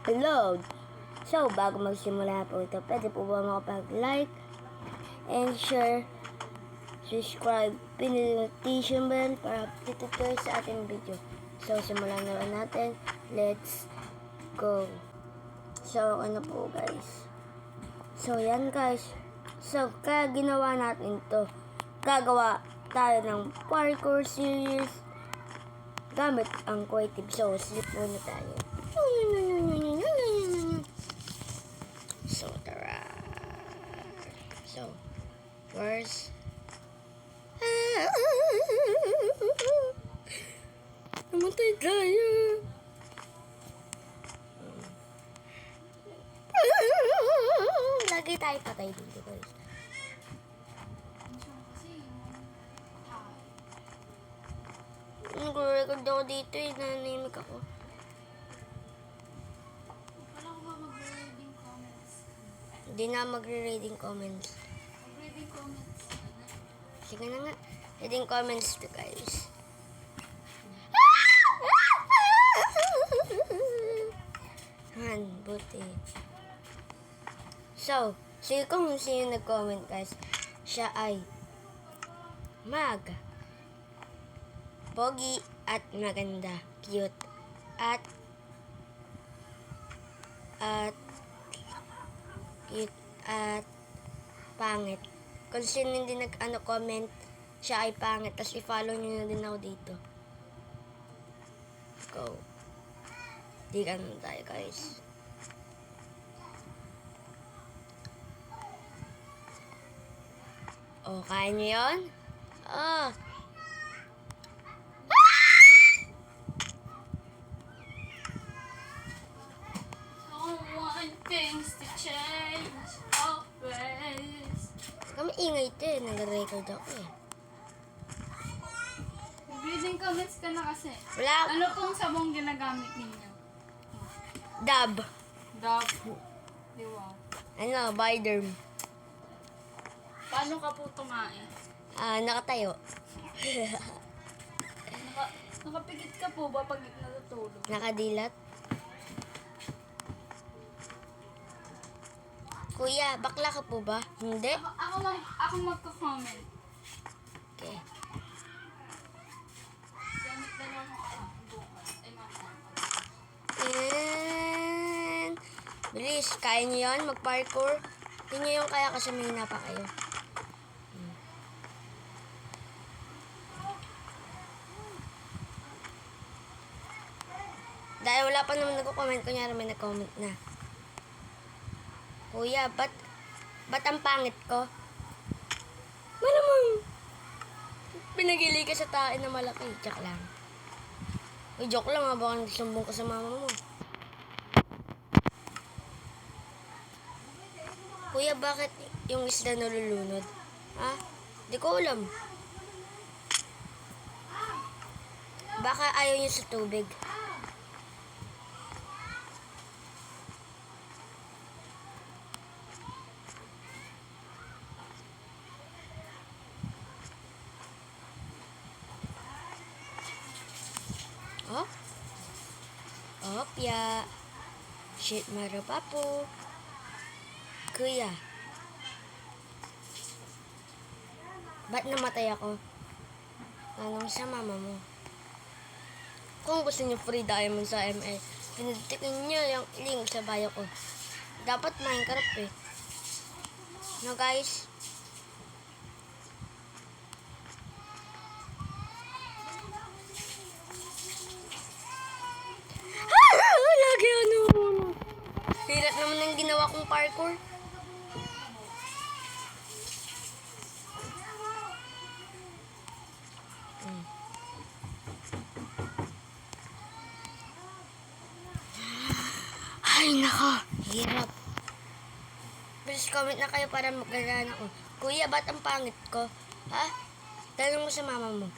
upload. So, bago magsimula po ito, pwede po ba makapag-like and share, subscribe, pin notification bell para updated kayo sa ating video. So, simulan na lang natin. Let's go. So, ano po guys. So, yan guys. So, kaya ginawa natin to. Gagawa tayo ng parkour series gamit ang creative. So, sleep muna tayo. So, tara. So, first. Namatay tayo. Lagi tayo patay dito guys. Nag-record ako dito eh. Nanimik ako. Hindi na magre-reading comments. Sige na nga. Reading comments to guys. Han, buti. So, sige kung sino nag-comment guys. Siya ay mag pogi at maganda, cute at at cute at pangit. Kung sino hindi nag-ano comment, siya ay pangit. Tapos i-follow nyo na din ako dito. Go. Di ka tayo guys. O, oh, kaya nyo yun? Oh. Ingay ito eh. Nag-record ako eh. Mag-reading comments ka na kasi. Wala. Ano pong sabong ginagamit ninyo? Dab. Dove. Di wow. Ano, Biderm. Paano ka po tumae? Ah, nakatayo. Naka, nakapikit ka po ba pag natutulog? Nakadilat. Kuya, bakla ka po ba? Hindi? Ako, ako, mag, ako magko-comment. Okay. And... Bilis, kaya niyo yan? Mag-parkour? Hindi niyo yung kaya kasi may pa kayo. Dahil wala pa naman nagko-comment, kunyari may nag-comment na. Kuya, ba't, ba't ang pangit ko? Malamang, pinagili ka sa tain na malaki. Joke lang. Uy, joke lang ha, baka sumbong ka sa mama mo. Kuya, bakit yung isda nalulunod? Ha? Di ko alam. Baka ayaw niya sa tubig. Oh? Opya. Shit, marapapo. Kuya. Ba't namatay ako? Tanong sa mama mo. Kung gusto niyo free diamond sa ML, pinagtikin niyo yung link sa bio ko. Dapat Minecraft eh. No guys? Lagi ano. Hirap naman ang ginawa kong parkour. Ay, nako. Hirap. Please comment na kayo para maganda ako. Kuya, ba't ang pangit ko? Ha? Tanong mo sa mama mo.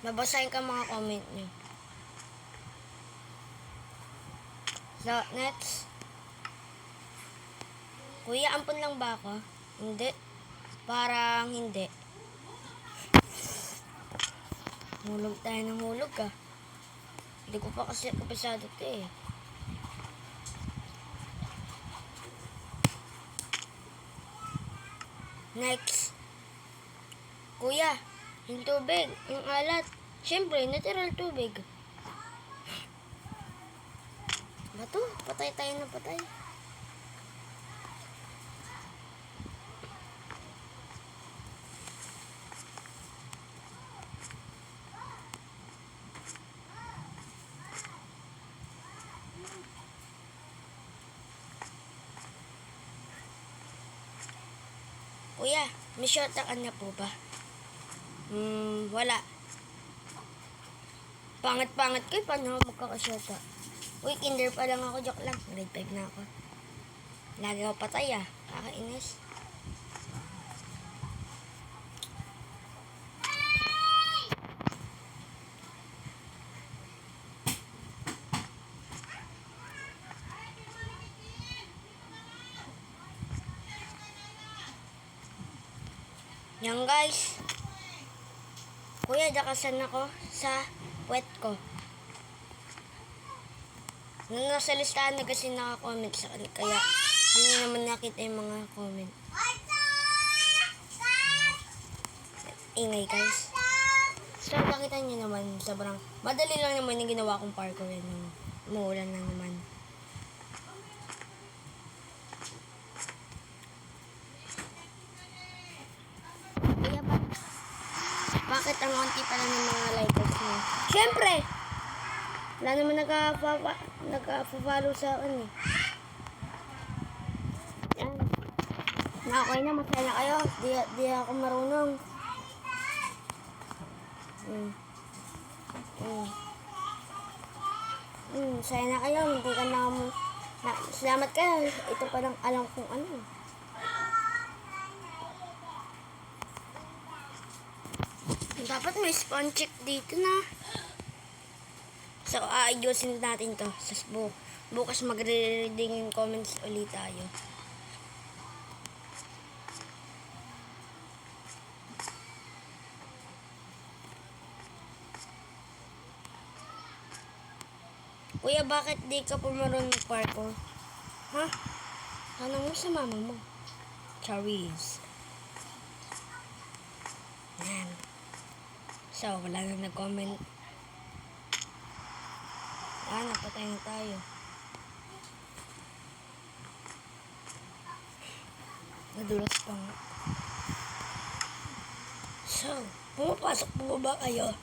Babasahin ka mga comment niyo. So, next. Kuya, ampun lang ba ako? Hindi. Parang hindi. Hulog tayo ng hulog ah. Hindi ko pa kasi kapisado ito eh. Next. Kuya, yung tubig, yung alat. Siyempre, natural tubig. Bato, patay tayo na patay. Kuya, may short ka na po ba? Hmm, wala. Pangat-pangat ko, eh, paano magkakasyota? Uy, kinder pa lang ako, joke lang. Grade 5 na ako. Lagi ako patay ah, kakainis. Yan guys. Kuya, dakasan ako sa puwet ko. Nasa listahan na kasi naka-comment sa kanila, kaya hindi naman nakita yung mga comment. Ingay guys. So, nakita nyo naman, sobrang madali lang naman yung ginawa kong parkour yun. nung Umuulan na naman. Bakit ang konti pa lang ng mga likers mo? Siyempre! Wala naman nagka-follow sa akin eh. Yan. Okay na, masaya na kayo. Di, di ako marunong. Mm. Mm. Mm, saya na kayo. Hindi ka na, na salamat kayo. Ito pa lang alam kung ano. Dapat may check dito na. So, aayusin natin to. Sa bu bukas magre-reading yung comments ulit tayo. Kuya, bakit di ka pumaroon ng parkour? Ha? Tanong mo sa mama mo. Charis. Yan. So, wala na nag-comment. Ah, napatay na tayo. Nadulas pa nga. So, pumapasok po ba kayo?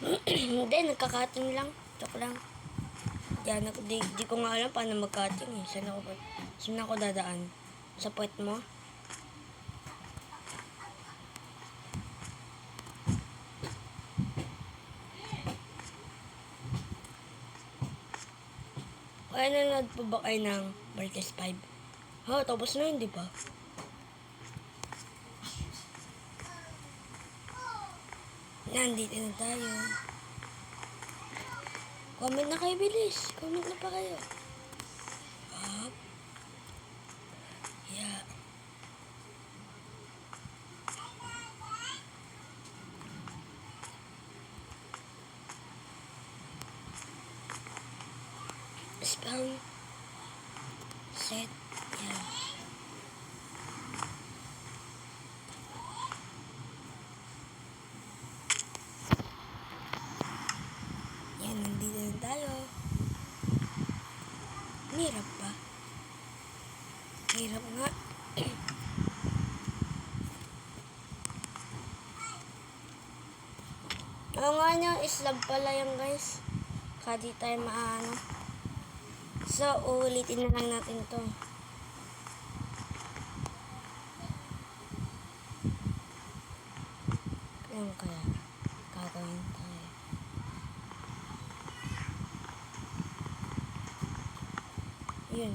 Hindi, nagkakating lang. Joke lang. Yan, ako, di, di ko nga alam paano magkating eh. Saan ako, saan ako dadaan? Sa puwet mo? Kaya nanonood po ba kayo ng Martes 5? Ha, tapos na yun, di ba? Nandito na tayo. Comment na kayo, bilis. Comment na pa kayo. Up. Yeah. Spell. Set. Yeah. Yan, nandito na tayo. Hirap ba? Hirap nga. Oo nga nyo, islab pala yan guys. Kadi tayo maano. So, uulitin na lang natin to. Ayun kaya. Gagawin tayo. Yun.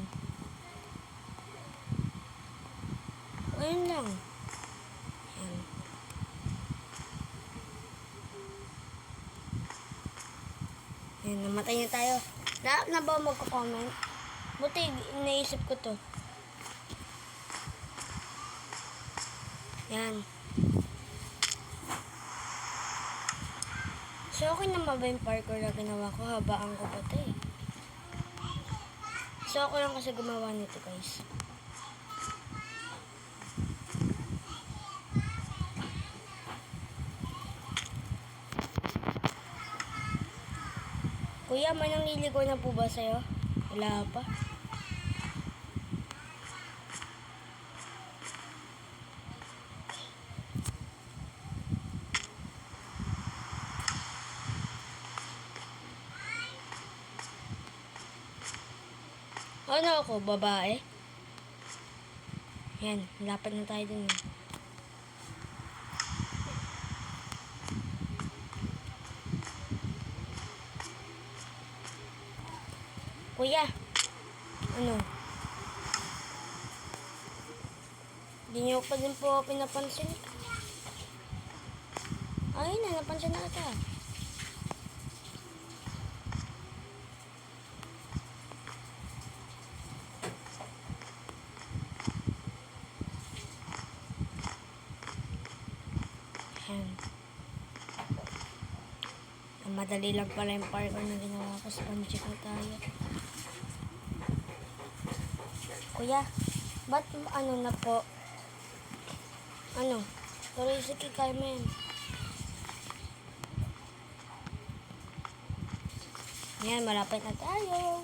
Ayun lang. Yan. Yan, namatay na tayo. Na, na ba magko-comment? Buti, naisip ko to. Yan. So, okay naman ba yung parkour na ginawa ko? Habaan ko pa eh. So, ako lang kasi gumawa nito guys. Kuya, may nangliligaw na po ba sa'yo? Wala pa. Ano ako, babae? Yan, lapad na tayo dun. Kuya, ano? Hindi niyo pa din po pinapansin. Ay, na, napansin na ata. Madali lang pala yung parkour na ginawa ko pancheck na tayo. Kuya, ba't ano na po? Ano? Tuloy si Carmen. Yan, malapit na tayo.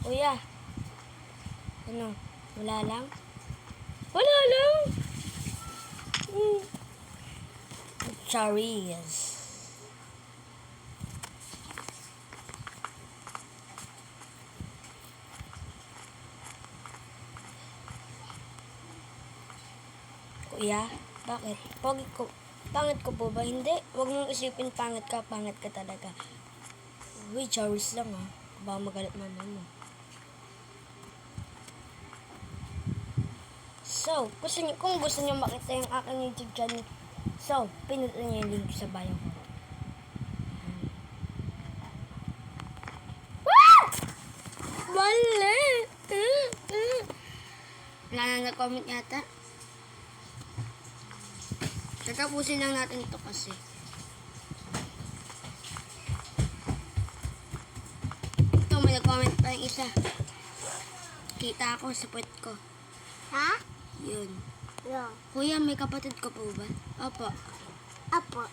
Kuya, ano? Wala lang? Wala lang! Mm. Charis. Kuya, bakit? Pangit ko, pangit ko po ba? Hindi. Huwag mong isipin pangit ka, pangit ka talaga. Uy, Charis lang ah. Baka magalit mama mo. So, gusto niyo, kung gusto niyo makita yung aking YouTube channel, so, pinutin niyo yung link sa bio ko. Ah! Mali! Mm, mm. Wala na nag-comment yata. Tatapusin lang natin ito kasi. Ito, may nag-comment pa yung isa. Kita ako sa puwet ko. Ha? Yun. Yo. Kuya, may kapatid ka po ba? Opo. Apo.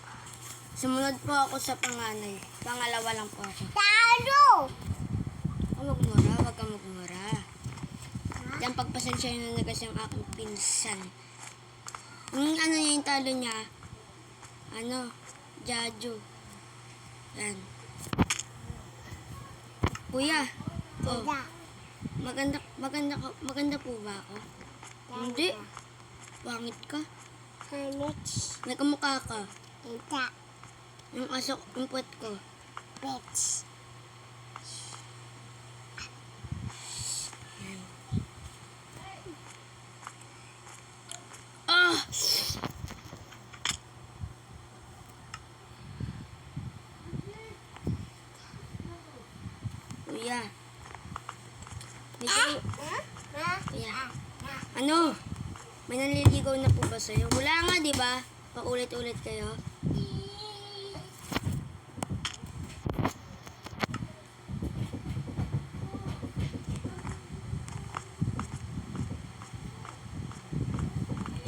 Sumunod po ako sa panganay. Pangalawa lang po ako. Taro! Huwag magmura, huwag kang magmura. Diyan pagpasensya na kasi ang aking pinsan. Yung ano niya yung talo niya, ano, Jaju. Yan. Kuya, oh, maganda, maganda, ko- maganda po ba ako? Hindi. Pangit ka. Hamits. May kamukha ka. Yung asok, yung puwet ko. Pets. Ah! Kuya. Kuya. Ano? May nanliligaw na po ba sa'yo? Wala nga, di ba? Paulit-ulit kayo.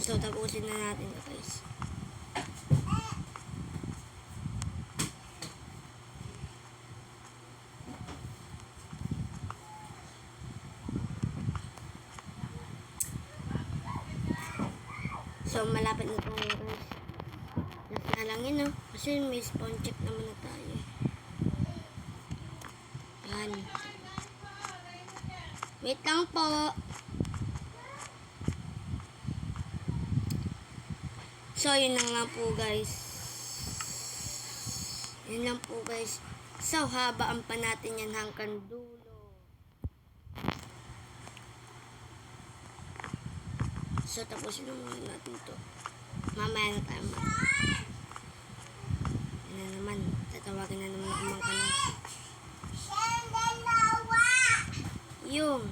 So, tapusin na natin ito, guys. So, malapit na tayo, guys. Last na lang yun, no? Kasi may spawn check naman na tayo. Yan. Wait lang po. So, yun na nga po, guys. Yun lang po, guys. So, habaan pa natin yan hanggang. So, tapos na natin ito. Mamaya na tayo mag... Yan na naman. Tatawagin na naman ako mga kanan. Yung.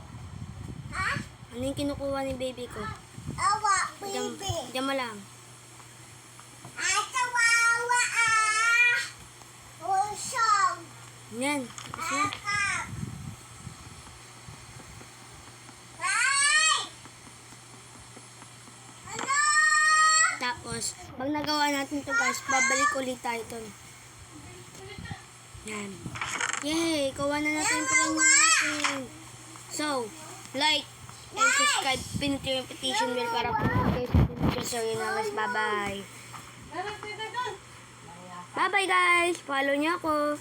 Ha? Ano yung kinukuha ni baby ko? Awa, baby. Diyan mo lang. Atawawa ah. Yan. Pag nagawa natin to guys, babalik ulit tayo to. Yan. Yay! Kuha na natin yung premium natin. So, like and subscribe. Pinutin yung petition bell para po future. So, yun na guys. Bye-bye. Bye-bye guys! Follow niyo ako.